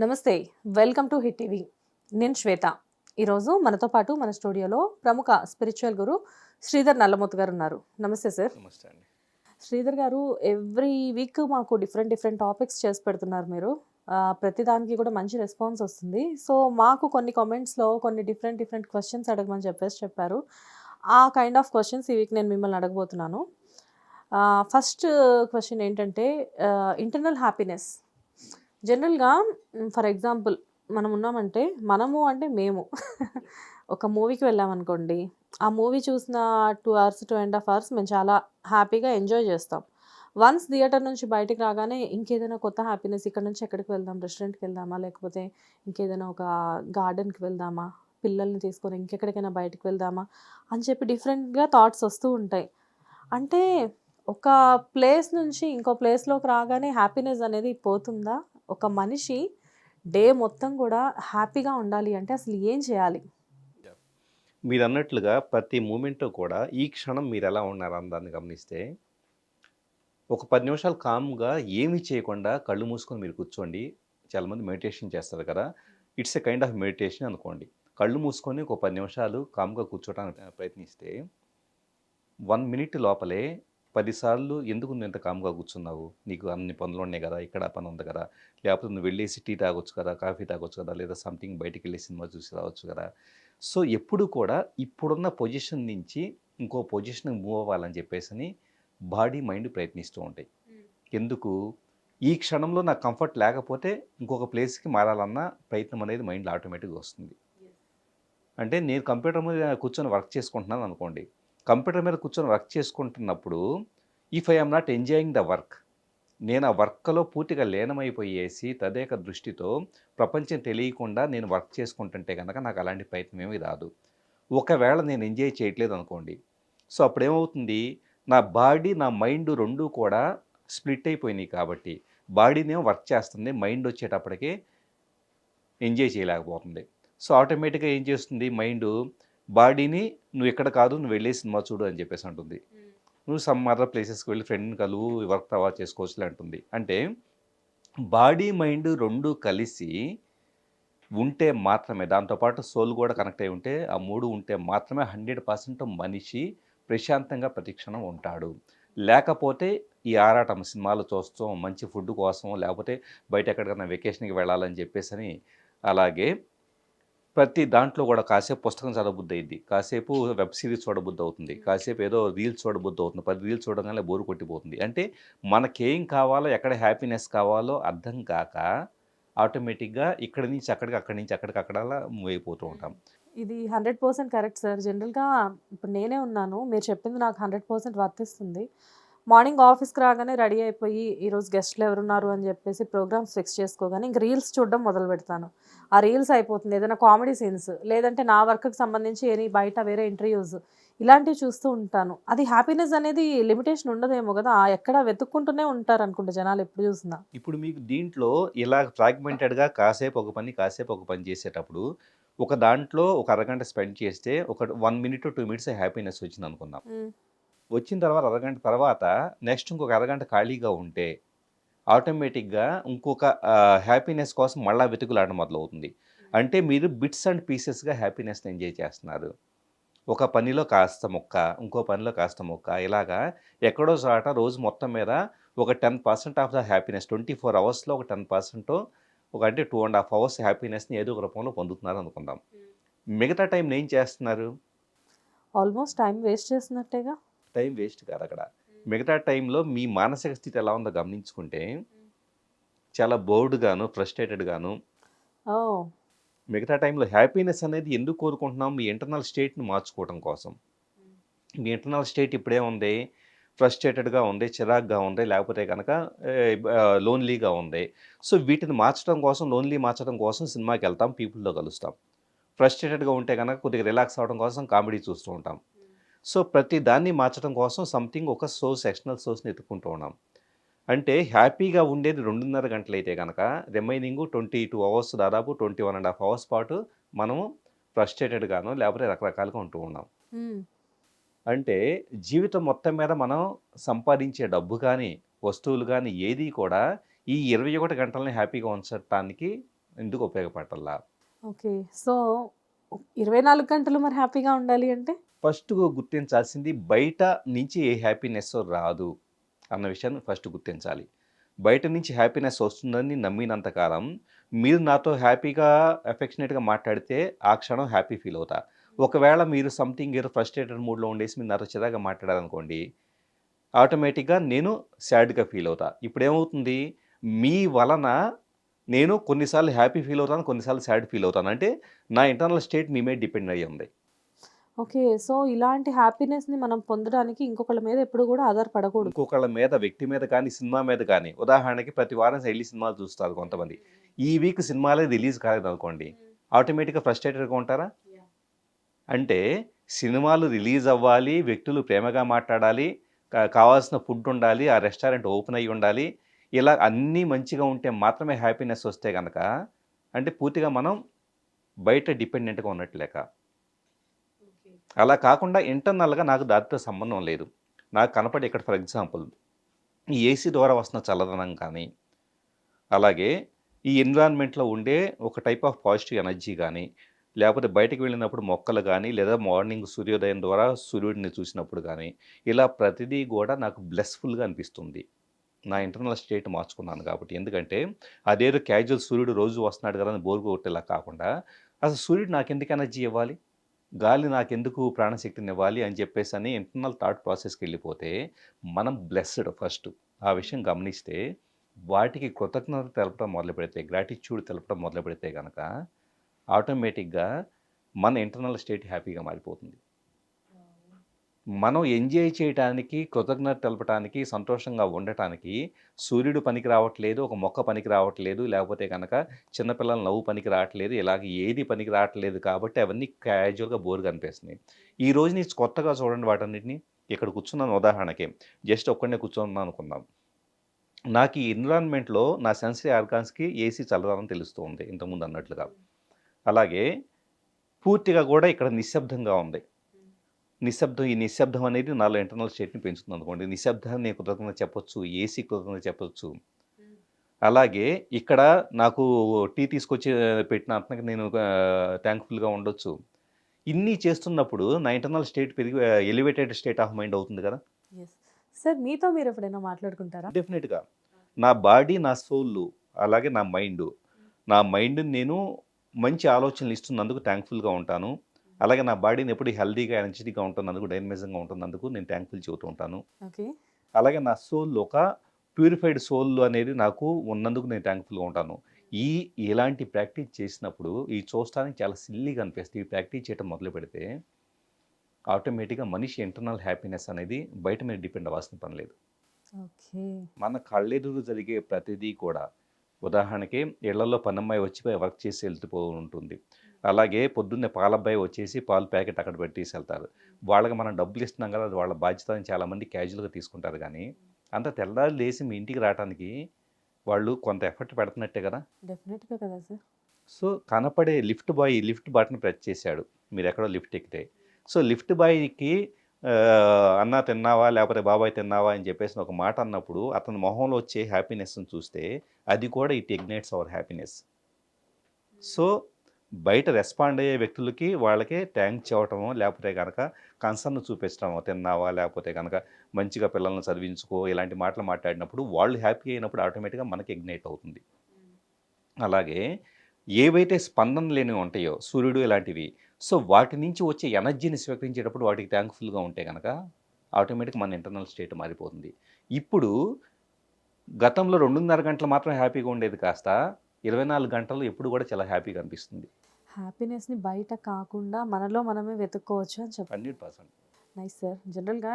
నమస్తే welcome to hit TV. నేను శ్వేత. ఈరోజు మనతో పాటు మన స్టూడియోలో ప్రముఖ స్పిరిచువల్ గురు శ్రీధర్ నల్లమూత్ గారు ఉన్నారు. నమస్తే సార్. నమస్తే అండి. శ్రీధర్ గారు ఎవ్రీ వీక్ మాకు డిఫరెంట్ డిఫరెంట్ టాపిక్స్ చేసి పెడుతున్నారు మీరు. ప్రతి దానికి కూడా మంచి రెస్పాన్స్ వస్తుంది. సో మాకు కొన్ని కామెంట్స్లో కొన్ని డిఫరెంట్ డిఫరెంట్ క్వశ్చన్స్ అడగమని చెప్పేసి చెప్పారు. ఆ కైండ్ ఆఫ్ క్వశ్చన్స్ ఈ వీక్ నేను మిమ్మల్ని అడగబోతున్నాను. ఫస్ట్ క్వశ్చన్ ఏంటంటే ఇంటర్నల్ హ్యాపీనెస్ జనరల్గా ఫర్ ఎగ్జాంపుల్ మనం ఉన్నామంటే మనము అంటే మేము. ఒక మూవీకి వెళ్ళామనుకోండి ఆ మూవీ చూసిన two hours two and half hours మేము చాలా హ్యాపీగా ఎంజాయ్ చేస్తాం. వన్స్ థియేటర్ నుంచి బయటకు రాగానే ఇంకేదైనా కొత్త హ్యాపీనెస్ ఇక్కడ నుంచి ఎక్కడికి వెళ్దాం రెస్టారెంట్కి వెళ్దామా లేకపోతే ఇంకేదైనా ఒక గార్డెన్కి వెళ్దామా పిల్లల్ని తీసుకొని ఇంకెక్కడికైనా బయటకు వెళ్దామా అని చెప్పి డిఫరెంట్గా థాట్స్ వస్తూ ఉంటాయి. అంటే ఒక ప్లేస్ నుంచి ఇంకో ప్లేస్లోకి రాగానే హ్యాపీనెస్ అనేది పోతుందా? ఒక మనిషి డే మొత్తం కూడా హ్యాపీగా ఉండాలి అంటే అసలు ఏం చేయాలి? మీరు అన్నట్లుగా ప్రతి మూమెంట్ కూడా ఈ క్షణం మీరు ఎలా ఉన్నారు అందాన్ని గమనిస్తే ఒక పది నిమిషాలు కామ్గా ఏమీ చేయకుండా కళ్ళు మూసుకొని మీరు కూర్చోండి. చాలామంది మెడిటేషన్ చేస్తారు కదా. It's a kind of meditation అనుకోండి. కళ్ళు మూసుకొని ఒక పది నిమిషాలు కామ్గా కూర్చోడానికి ప్రయత్నిస్తే వన్ మినిట్ లోపలే పదిసార్లు ఎందుకు నువ్వు ఇంత కామ్గా కూర్చున్నావు? నీకు అన్ని పనులు ఉన్నాయి కదా ఇక్కడ పని ఉంది కదా లేకపోతే నువ్వు వెళ్ళేసి టీ తాగొచ్చు కదా కాఫీ తాగొచ్చు కదా లేదా సంథింగ్ బయటికి వెళ్ళి సినిమా చూసి రావచ్చు కదా. సో ఎప్పుడు కూడా ఇప్పుడున్న పొజిషన్ నుంచి ఇంకో పొజిషన్ మూవ్ అవ్వాలని చెప్పేసి బాడీ మైండ్ ప్రయత్నిస్తూ ఉంటాయి. ఎందుకు? ఈ క్షణంలో నాకు కంఫర్ట్ లేకపోతే ఇంకొక ప్లేస్కి మారాలన్న ప్రయత్నం అనేది మైండ్లో ఆటోమేటిక్గా వస్తుంది. అంటే నేను కంప్యూటర్ మీద కూర్చొని వర్క్ చేసుకుంటున్నాను అనుకోండి కంప్యూటర్ మీద కూర్చొని వర్క్ చేసుకుంటున్నప్పుడు if I'm not enjoying the work నేను ఆ వర్క్లో పూర్తిగా లీనమైపోయేసి తదేక దృష్టితో ప్రపంచం తెలియకుండా నేను వర్క్ చేసుకుంటుంటే కనుక నాకు అలాంటి ప్రయత్నం ఏమీ రాదు. ఒకవేళ నేను ఎంజాయ్ చేయట్లేదు అనుకోండి. సో అప్పుడు ఏమవుతుంది నా బాడీ నా మైండ్ రెండు కూడా స్ప్లిట్ అయిపోయినాయి కాబట్టి బాడీనేమో వర్క్ చేస్తుంది మైండ్ వచ్చేటప్పటికే ఎంజాయ్ చేయలేకపోతుంది. సో ఆటోమేటిక్గా ఏం చేస్తుంది? మైండ్ బాడీని నువ్వు ఇక్కడ కాదు నువ్వు వెళ్ళే సినిమా చూడు అని చెప్పేసి అంటుంది. నువ్వు సమ్ అదర్ ప్లేసెస్కి వెళ్ళి ఫ్రెండ్ని కలువు వర్క్ తర్వాత చేసుకోవచ్చులే అంటుంది. అంటే బాడీ మైండ్ రెండు కలిసి ఉంటే మాత్రమే దాంతోపాటు సోల్ కూడా కనెక్ట్ అయి ఉంటే ఆ మూడు ఉంటే మాత్రమే హండ్రెడ్ పర్సెంట్ మనిషి ప్రశాంతంగా ప్రతిక్షణం ఉంటాడు. లేకపోతే ఈ ఆరాటం సినిమాలు చూస్తాం మంచి ఫుడ్ కోసం లేకపోతే బయట ఎక్కడికైనా వెకేషన్కి వెళ్ళాలని చెప్పేసి అని అలాగే ప్రతి దాంట్లో కూడా కాసేపు పుస్తకం చదవబుద్ధి అయింది కాసేపు వెబ్ సిరీస్ చూడబుద్ధి అవుతుంది కాసేపు ఏదో రీల్స్ చూడబుద్ధి అవుతుంది పది రీల్స్ చూడగానే బోరు కొట్టిపోతుంది. అంటే మనకేం కావాలో ఎక్కడ హ్యాపీనెస్ కావాలో అర్థం కాక ఆటోమేటిక్గా ఇక్కడి నుంచి అక్కడికి అక్కడి నుంచి అక్కడికి అక్కడ మూవ్ అయిపోతూ ఉంటాం. ఇది హండ్రెడ్ పర్సెంట్ కరెక్ట్ సార్. జనరల్గా ఇప్పుడు నేనే ఉన్నాను. మీరు చెప్పింది నాకు హండ్రెడ్ పర్సెంట్ వర్తిస్తుంది. మార్నింగ్ ఆఫీస్కి రాగానే రెడీ అయిపోయి ఈరోజు గెస్ట్లు ఎవరున్నారు అని చెప్పేసి ప్రోగ్రామ్స్ ఫిక్స్ చేసుకోగానే ఇంక రీల్స్ చూడడం మొదలు పెడతాను. ఆ రీల్స్ అయిపోతుంది. ఏదైనా కామెడీ సీన్స్ లేదంటే నా వర్క్కి సంబంధించి ఏని బయట వేరే ఇంటర్వ్యూస్ ఇలాంటివి చూస్తూ ఉంటాను. అది హ్యాపీనెస్ అనేది లిమిటేషన్ ఉండదేమో కదా ఎక్కడ వెతుక్కుంటూనే ఉంటారు అనుకుంటా జనాలు ఎప్పుడు చూసినా. ఇప్పుడు మీకు దీంట్లో ఇలా ఫ్రాగ్మెంటెడ్గా కాసేపు ఒక పని కాసేపు ఒక పని చేసేటప్పుడు ఒక దాంట్లో ఒక అరగంట స్పెండ్ చేస్తే ఒక one minute two minutes happiness వచ్చింది అనుకుందాం వచ్చిన తర్వాత అరగంట తర్వాత నెక్స్ట్ ఇంకొక అరగంట ఖాళీగా ఉంటే ఆటోమేటిక్గా ఇంకొక హ్యాపీనెస్ కోసం మళ్ళా వెతుకులాడడం మొదలవుతుంది. అంటే మీరు బిట్స్ అండ్ పీసెస్గా హ్యాపీనెస్ని ఎంజాయ్ చేస్తున్నారు. ఒక పనిలో కాస్త మొక్క ఇంకో పనిలో కాస్త మొక్క ఇలాగా ఎక్కడో చోట రోజు మొత్తం మీద ఒక ten percent of the happiness twenty four అవర్స్లో ఒక టెన్ పర్సెంట్ ఒక అంటే టూ అండ్ హాఫ్ అవర్స్ హ్యాపీనెస్ని ఏదో ఒక రూపంలో పొందుతున్నారు అనుకుందాం. మిగతా టైం ఏం చేస్తున్నారు? ఆల్మోస్ట్ టైం వేస్ట్ చేస్తున్నట్టేగా? టైం వేస్ట్ కాదు అక్కడ. మిగతా టైంలో మీ మానసిక స్థితి ఎలా ఉందో గమనించుకుంటే చాలా బోర్డుగాను ఫ్రస్ట్రేటెడ్గాను మిగతా టైంలో హ్యాపీనెస్ అనేది ఎందుకు కోరుకుంటున్నాం? మీ ఇంటర్నల్ స్టేట్ని మార్చుకోవడం కోసం. మీ ఇంటర్నల్ స్టేట్ ఇప్పుడే ఉంది ఫ్రస్ట్రేటెడ్గా ఉంది చిరాగ్గా ఉంది లేకపోతే కనుక లోన్లీగా ఉంది. సో వీటిని మార్చడం కోసం లోన్లీ మార్చడం కోసం సినిమాకి వెళ్తాం పీపుల్లో కలుస్తాం. ఫ్రస్ట్రేటెడ్గా ఉంటే కనుక కొద్దిగా రిలాక్స్ అవ్వడం కోసం కామెడీ చూస్తూ ఉంటాం. సో ప్రతి దాన్ని మార్చడం కోసం సంథింగ్ ఒక సోర్స్ ఎక్స్టర్నల్ సోర్స్ని ఎత్తుకుంటూ ఉన్నాం. అంటే హ్యాపీగా ఉండేది రెండున్నర గంటలు అయితే కనుక రిమైనింగ్ ట్వంటీ టూ అవర్స్ దాదాపు twenty one and half hours పాటు మనము ఫ్రస్ట్రేటెడ్గాను లేకపోతే రకరకాలుగా ఉంటూ ఉన్నాం. అంటే జీవితం మొత్తం మీద మనం సంపాదించే డబ్బు కానీ వస్తువులు కానీ ఏది కూడా ఈ ఇరవై ఒకటి గంటలని హ్యాపీగా ఉంచడానికి ఎందుకు ఉపయోగపడాలా ఓకే. సో ఇరవై నాలుగు గంటలు మరి హ్యాపీగా ఉండాలి అంటే? ఫస్ట్ గుర్తించాల్సింది బయట నుంచి ఏ హ్యాపీనెస్ రాదు అన్న విషయాన్ని ఫస్ట్ గుర్తించాలి. బయట నుంచి హ్యాపీనెస్ వస్తుందని నమ్మినంతకాలం మీరు నాతో హ్యాపీగా అఫెక్షనేట్గా మాట్లాడితే ఆ క్షణం హ్యాపీ ఫీల్ అవుతా. ఒకవేళ మీరు సంథింగ్ ఏదో ఫ్రస్ట్రేటెడ్ మూడ్లో ఉండేసి మీరు నాతో చిరాగా మాట్లాడారనుకోండి ఆటోమేటిక్గా నేను సాడ్గా ఫీల్ అవుతా. ఇప్పుడు ఏమవుతుంది? మీ వలన నేను కొన్నిసార్లు హ్యాపీ ఫీల్ అవుతాను కొన్నిసార్లు సాడ్ ఫీల్ అవుతాను. అంటే నా ఇంటర్నల్ స్టేట్ మీ మీద డిపెండ్ అయ్యి ఉంది ఓకే. సో ఇలాంటి హ్యాపీనెస్ని మనం పొందడానికి ఇంకొకళ్ళ మీద ఎప్పుడు కూడా ఆధారపడకూడదు. ఇంకొకళ్ళ మీద వ్యక్తి మీద కానీ సినిమా మీద కానీ ఉదాహరణకి ప్రతి వారం వెళ్ళి సినిమాలు చూస్తారు కొంతమంది. ఈ వీక్ సినిమాలే రిలీజ్ కాలేదు అనుకోండి ఆటోమేటిక్గా ఫ్రస్ట్రేటెడ్గా ఉంటారా? అంటే సినిమాలు రిలీజ్ అవ్వాలి వ్యక్తులు ప్రేమగా మాట్లాడాలి కావాల్సిన ఫుడ్ ఉండాలి ఆ రెస్టారెంట్ ఓపెన్ అయ్యి ఉండాలి ఇలా అన్నీ మంచిగా ఉంటే మాత్రమే హ్యాపీనెస్ వస్తే కనుక అంటే పూర్తిగా మనం బయట డిపెండెంట్గా ఉన్నట్టు లెక్క. అలా కాకుండా ఇంటర్నల్గా నాకు దానితో సంబంధం లేదు. నాకు కనపడి ఇక్కడ ఫర్ ఎగ్జాంపుల్ ఈ ఏసీ ద్వారా వస్తున్న చల్లదనం కానీ అలాగే ఈ ఎన్విరాన్మెంట్లో ఉండే ఒక టైప్ ఆఫ్ పాజిటివ్ ఎనర్జీ కానీ లేకపోతే బయటకు వెళ్ళినప్పుడు మొక్కలు కానీ లేదా మార్నింగ్ సూర్యోదయం ద్వారా సూర్యుడిని చూసినప్పుడు కానీ ఇలా ప్రతిదీ కూడా నాకు బ్లెస్ఫుల్గా అనిపిస్తుంది. నా ఇంటర్నల్ స్టేట్ మార్చుకున్నాను కాబట్టి. ఎందుకంటే అదేదో క్యాజువల్ సూర్యుడు రోజు వస్తున్నాడు కదా అని బోర్ కొట్టేలా కాకుండా అసలు సూర్యుడు నాకు ఎందుకు ఎనర్జీ ఇవ్వాలి? గాలి నాకెందుకు ప్రాణశక్తిని ఇవ్వాలి అని చెప్పేసి అని ఇంటర్నల్ థాట్ ప్రాసెస్కి వెళ్ళిపోతే మనం బ్లెస్డ్ ఫస్ట్ ఆ విషయం గమనిస్తే వాటికి కృతజ్ఞత తెలపడం మొదలు పెడితే గ్రాటిట్యూడ్ తెలపడం మొదలు పెడితే కనుక ఆటోమేటిక్గా మన ఇంటర్నల్ స్టేట్ హ్యాపీగా మారిపోతుంది. మనం ఎంజాయ్ చేయటానికి కృతజ్ఞత తెలపటానికి సంతోషంగా ఉండటానికి సూర్యుడు పనికి రావట్లేదు ఒక మొక్క పనికి రావట్లేదు లేకపోతే కనుక చిన్నపిల్లల నవ్వు పనికి రావట్లేదు ఇలాగ ఏది పనికి రావట్లేదు కాబట్టి అవన్నీ క్యాజువల్గా బోర్గా అనిపిస్తున్నాయి ఈ రోజు నీ కొత్తగా చూడండి వాటన్నిటిని. ఇక్కడ కూర్చున్నాను ఉదాహరణకి. జస్ట్ ఒక్కడనే కూర్చున్నాను అనుకుందాం. నాకు ఈ ఎన్విరాన్మెంట్లో నా సెన్సరీ ఆర్గాన్స్కి ఏసీ చల్లదనం తెలుస్తూ ఉంది ఇంతకుముందు అన్నట్లుగా. అలాగే పూర్తిగా కూడా ఇక్కడ నిశ్శబ్దంగా ఉంది. నిశ్శబ్దం ఈ నిశ్శబ్దం అనేది నాలో ఇంటర్నల్ స్టేట్ని పెంచుతుంది అనుకోండి నిశ్శబ్దాన్ని నేను కృతజ్ఞత చెప్పొచ్చు ఏసీ కృతజ్ఞత చెప్పొచ్చు. అలాగే ఇక్కడ నాకు టీ తీసుకొచ్చి పెట్టిన అతనికి నేను థ్యాంక్ఫుల్గా ఉండొచ్చు. ఇన్ని చేస్తున్నప్పుడు నా ఇంటర్నల్ స్టేట్ పెరిగి ఎలివేటెడ్ స్టేట్ ఆఫ్ మైండ్ అవుతుంది కదా? సార్ మీతో మీరు ఎప్పుడైనా మాట్లాడుకుంటారా? డెఫినెట్గా నా బాడీ నా సోల్ అలాగే నా మైండ్ నా మైండ్ నేను మంచి ఆలోచనలు ఇస్తున్నందుకు థ్యాంక్ఫుల్గా ఉంటాను. అలాగే నా బాడీని ఎప్పుడు హెల్దీగా ఎనర్జెటిక్గా ఉంటున్నందుకు డైనమిజంగా ఉంటున్నందుకు నేను థ్యాంక్ఫుల్ చెబుతూ ఉంటాను. ఓకే. అలాగే నా సోల్ ఒక ప్యూరిఫైడ్ సోల్ అనేది నాకు ఉన్నందుకు నేను థ్యాంక్ఫుల్గా ఉంటాను. ఈ ఇలాంటి ప్రాక్టీస్ చేసినప్పుడు ఈ చూస్తానికి చాలా సిల్లీగా అనిపిస్తుంది. ఈ ప్రాక్టీస్ చేయడం మొదలు పెడితే ఆటోమేటిక్గా మనిషి ఇంటర్నల్ హ్యాపీనెస్ అనేది బయట మీద డిపెండ్ అవ్వాల్సిన పని లేదు. మన కళ్ళెదురు జరిగే ప్రతిదీ కూడా ఉదాహరణకి ఇళ్ళలో పనమ్మాయి వచ్చి వర్క్ చేసి వెళ్తూ ఉంటుంది. అలాగే పొద్దున్నే పాలబ్బాయి వచ్చేసి పాలు ప్యాకెట్ అక్కడ పెట్టేసి వెళ్తారు. వాళ్ళకి మనం డబ్బులు ఇస్తున్నాం కదా అది వాళ్ళ బాధ్యత అని చాలామంది క్యాజువల్గా తీసుకుంటారు కానీ అంత తెల్లారి లేచి మీ ఇంటికి రావడానికి వాళ్ళు కొంత ఎఫర్ట్ పెడుతున్నట్టే కదా? డెఫినెట్గా కదా సార్ సో కనపడే lift boy lift button press చేశాడు. మీరు ఎక్కడో లిఫ్ట్ ఎక్కితే. సో లిఫ్ట్ బాయ్కి అన్న తిన్నావా? లేకపోతే బాబాయ్ తిన్నావా? అని చెప్పేసి ఒక మాట అన్నప్పుడు అతని మొహంలో వచ్చే హ్యాపీనెస్ని చూస్తే అది కూడా it ignites our happiness so బయట రెస్పాండ్ అయ్యే వ్యక్తులకి వాళ్ళకి థ్యాంక్స్ చెప్పటమో లేకపోతే కనుక కన్సర్న్ చూపించడమో తిన్నావా? లేకపోతే కనుక మంచిగా పిల్లల్ని చదివించుకో ఇలాంటి మాటలు మాట్లాడినప్పుడు వాళ్ళు హ్యాపీ అయినప్పుడు ఆటోమేటిక్గా మనకి ఇగ్నైట్ అవుతుంది. అలాగే ఏవైతే స్పందన లేనివి ఉంటాయో సూర్యుడు ఇలాంటివి సో వాటి నుంచి వచ్చే ఎనర్జీని స్వీకరించేటప్పుడు వాటికి థ్యాంక్ఫుల్గా ఉంటే కనుక ఆటోమేటిక్ మన ఇంటర్నల్ స్టేట్ మారిపోతుంది. ఇప్పుడు గతంలో రెండున్నర గంటలు మాత్రం హ్యాపీగా ఉండేది కాస్త ఇరవై నాలుగు గంటలు ఎప్పుడు కూడా చాలా హ్యాపీగా అనిపిస్తుంది. హ్యాపీనెస్ని బయట కాకుండా మనలో మనమే వెతుక్కోవచ్చు అని హండ్రెడ్ పర్సెంట్. Nice sir. జనరల్గా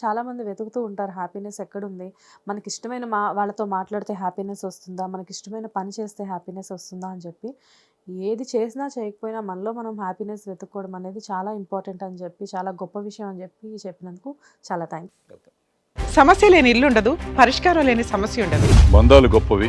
చాలామంది వెతుకుతూ ఉంటారు హ్యాపీనెస్ ఎక్కడుంది? మనకి ఇష్టమైన మా వాళ్ళతో మాట్లాడితే హ్యాపీనెస్ వస్తుందా? మనకి ఇష్టమైన పని చేస్తే హ్యాపీనెస్ వస్తుందా అని చెప్పి ఏది చేసినా చేయకపోయినా మనలో మనం హ్యాపీనెస్ వెతుక్కోవడం అనేది చాలా ఇంపార్టెంట్ అని చెప్పి చాలా గొప్ప విషయం అని చెప్పి చెప్పినందుకు చాలా థ్యాంక్స్ సమస్య లేని ఇల్లు ఉండదు పరిష్కారం లేని సమస్య ఉండదు. బంధాలు గొప్పవి.